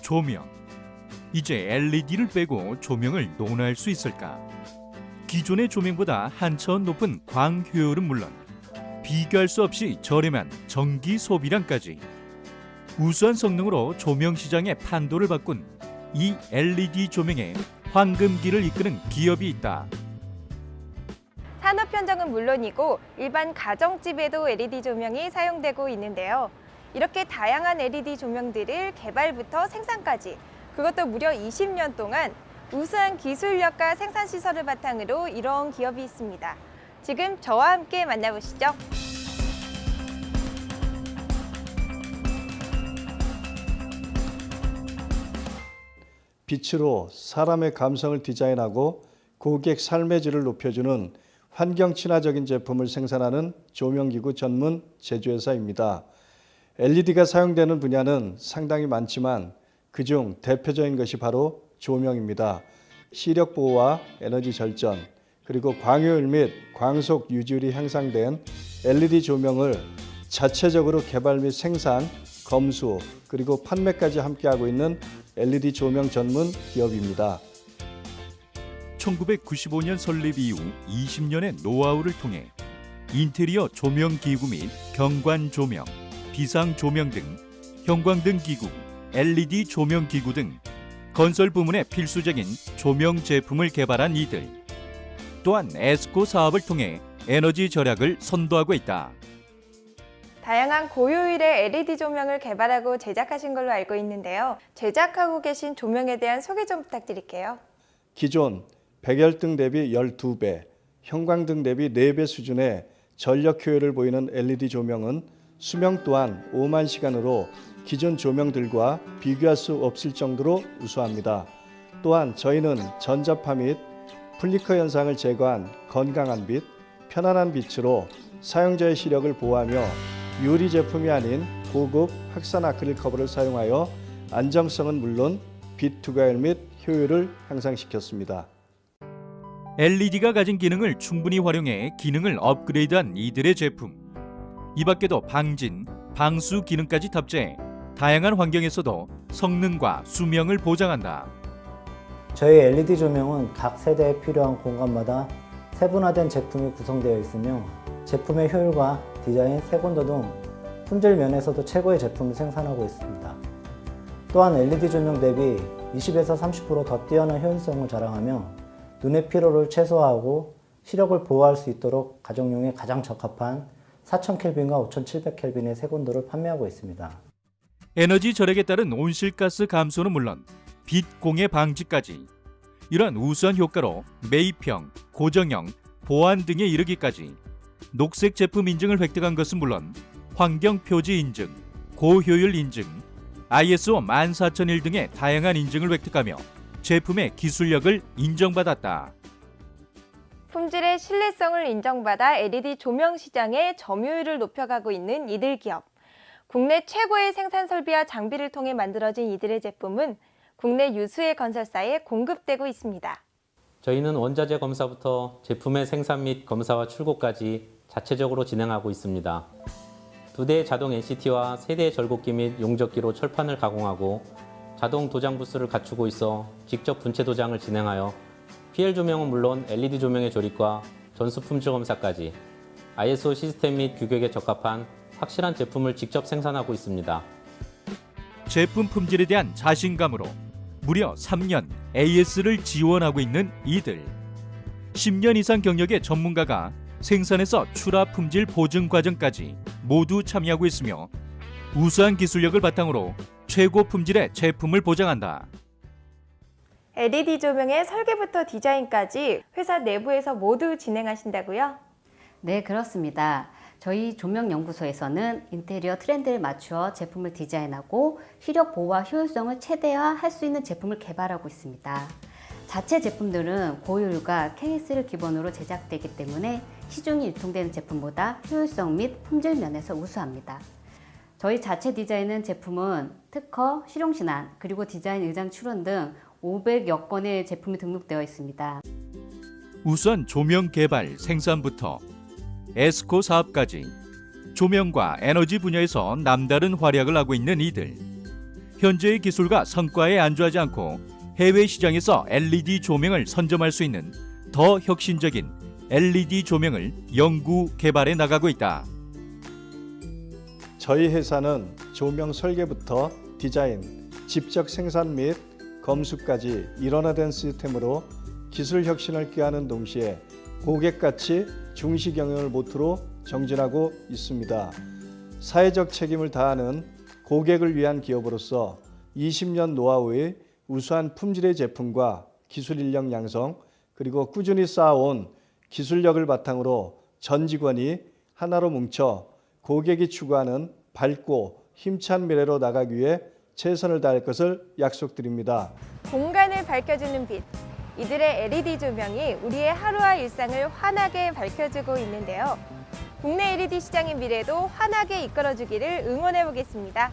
조명. 이제 LED를 빼고 조명을 논할 수 있을까? 기존의 조명보다 한차원 높은 광 효율은 물론 비교할 수 없이 저렴한 전기 소비량까지 우수한 성능으로 조명 시장의 판도를 바꾼 이 LED 조명에 황금기를 이끄는 기업이 있다. 산업 현장은 물론이고 일반 가정집에도 LED 조명이 사용되고 있는데요. 이렇게 다양한 LED 조명들을 개발부터 생산까지 그것도 무려 20년 동안 우수한 기술력과 생산 시설을 바탕으로 이뤄온 기업이 있습니다. 지금 저와 함께 만나보시죠. 빛으로 사람의 감성을 디자인하고 고객 삶의 질을 높여주는 환경 친화적인 제품을 생산하는 조명기구 전문 제조회사입니다. LED가 사용되는 분야는 상당히 많지만 그중 대표적인 것이 바로 조명입니다. 시력 보호와 에너지 절전, 그리고 광효율 및 광속 유지율이 향상된 LED 조명을 자체적으로 개발 및 생산, 검수, 그리고 판매까지 함께하고 있는 LED 조명 전문 기업입니다. 1995년 설립 이후 20년의 노하우를 통해 인테리어 조명 기구 및 경관 조명, 비상 조명 등 형광등 기구, LED 조명 기구 등 건설 부문의 필수적인 조명 제품을 개발한 이들. 또한 에스코 사업을 통해 에너지 절약을 선도하고 있다. 다양한 고효율의 LED 조명을 개발하고 제작하신 걸로 알고 있는데요. 제작하고 계신 조명에 대한 소개 좀 부탁드릴게요. 기존 백열등 대비 12배, 형광등 대비 4배 수준의 전력 효율을 보이는 LED 조명은 수명 또한 5만 시간으로 기존 조명들과 비교할 수 없을 정도로 우수합니다. 또한 저희는 전자파 및 플리커 현상을 제거한 건강한 빛, 편안한 빛으로 사용자의 시력을 보호하며 유리 제품이 아닌 고급 확산 아크릴 커버를 사용하여 안정성은 물론 빛 투과율 및 효율을 향상시켰습니다. LED가 가진 기능을 충분히 활용해 기능을 업그레이드한 이들의 제품. 이 밖에도 방진, 방수 기능까지 탑재해 다양한 환경에서도 성능과 수명을 보장한다. 저희 LED 조명은 각 세대에 필요한 공간마다 세분화된 제품이 구성되어 있으며 제품의 효율과 디자인, 색온도 등 품질 면에서도 최고의 제품을 생산하고 있습니다. 또한 LED 조명 대비 20에서 30%더 뛰어난 효율성을 자랑하며 눈의 피로를 최소화하고 시력을 보호할 수 있도록 가정용에 가장 적합한 4000켈빈과 5700켈빈의 색온도를 판매하고 있습니다. 에너지 절약에 따른 온실가스 감소는 물론 빛 공해 방지까지 이러한 우수한 효과로 매입형, 고정형, 보안 등에 이르기까지 녹색 제품 인증을 획득한 것은 물론 환경 표지 인증, 고효율 인증, ISO 14001 등의 다양한 인증을 획득하며 제품의 기술력을 인정받았다. 품질의 신뢰성을 인정받아 LED 조명 시장의 점유율을 높여가고 있는 이들 기업. 국내 최고의 생산 설비와 장비를 통해 만들어진 이들의 제품은 국내 유수의 건설사에 공급되고 있습니다. 저희는 원자재 검사부터 제품의 생산 및 검사와 출고까지 자체적으로 진행하고 있습니다. 두 대의 자동 NCT와 세 대의 절곡기 및 용접기로 철판을 가공하고 자동 도장 부스를 갖추고 있어 직접 분체 도장을 진행하여 PL 조명은 물론 LED 조명의 조립과 전수 품질 검사까지 ISO 시스템 및 규격에 적합한 확실한 제품을 직접 생산하고 있습니다. 제품 품질에 대한 자신감으로 무려 3년 AS를 지원하고 있는 이들. 10년 이상 경력의 전문가가 생산에서 출하 품질 보증 과정까지 모두 참여하고 있으며 우수한 기술력을 바탕으로 최고 품질의 제품을 보장한다. LED 조명의 설계부터 디자인까지 회사 내부에서 모두 진행하신다고요? 네, 그렇습니다. 저희 조명연구소에서는 인테리어 트렌드를 맞추어 제품을 디자인하고 시력 보호와 효율성을 최대화할 수 있는 제품을 개발하고 있습니다. 자체 제품들은 고효율과 KS를 기본으로 제작되기 때문에 시중에 유통되는 제품보다 효율성 및 품질 면에서 우수합니다. 저희 자체 디자인은 제품은 특허, 실용신안, 그리고 디자인 의장 출원 등 500여 건의 제품이 등록되어 있습니다. 우수한 조명 개발 생산부터 에스코 사업까지 조명과 에너지 분야에서 남다른 활약을 하고 있는 이들. 현재의 기술과 성과에 안주하지 않고 해외 시장에서 LED 조명을 선점할 수 있는 더 혁신적인 LED 조명을 연구 개발해 나가고 있다. 저희 회사는 조명 설계부터 디자인, 직접 생산 및 검수까지 일원화된 시스템으로 기술 혁신을 꾀하는 동시에 고객 가치 중시 경영을 모토로 정진하고 있습니다. 사회적 책임을 다하는 고객을 위한 기업으로서 20년 노하우의 우수한 품질의 제품과 기술 인력 양성 그리고 꾸준히 쌓아온 기술력을 바탕으로 전 직원이 하나로 뭉쳐 고객이 추구하는 밝고 힘찬 미래로 나가기 위해 최선을 다할 것을 약속드립니다. 공간을 밝혀주는 빛. 이들의 LED 조명이 우리의 하루와 일상을 환하게 밝혀주고 있는데요. 국내 LED 시장의 미래도 환하게 이끌어주기를 응원해 보겠습니다.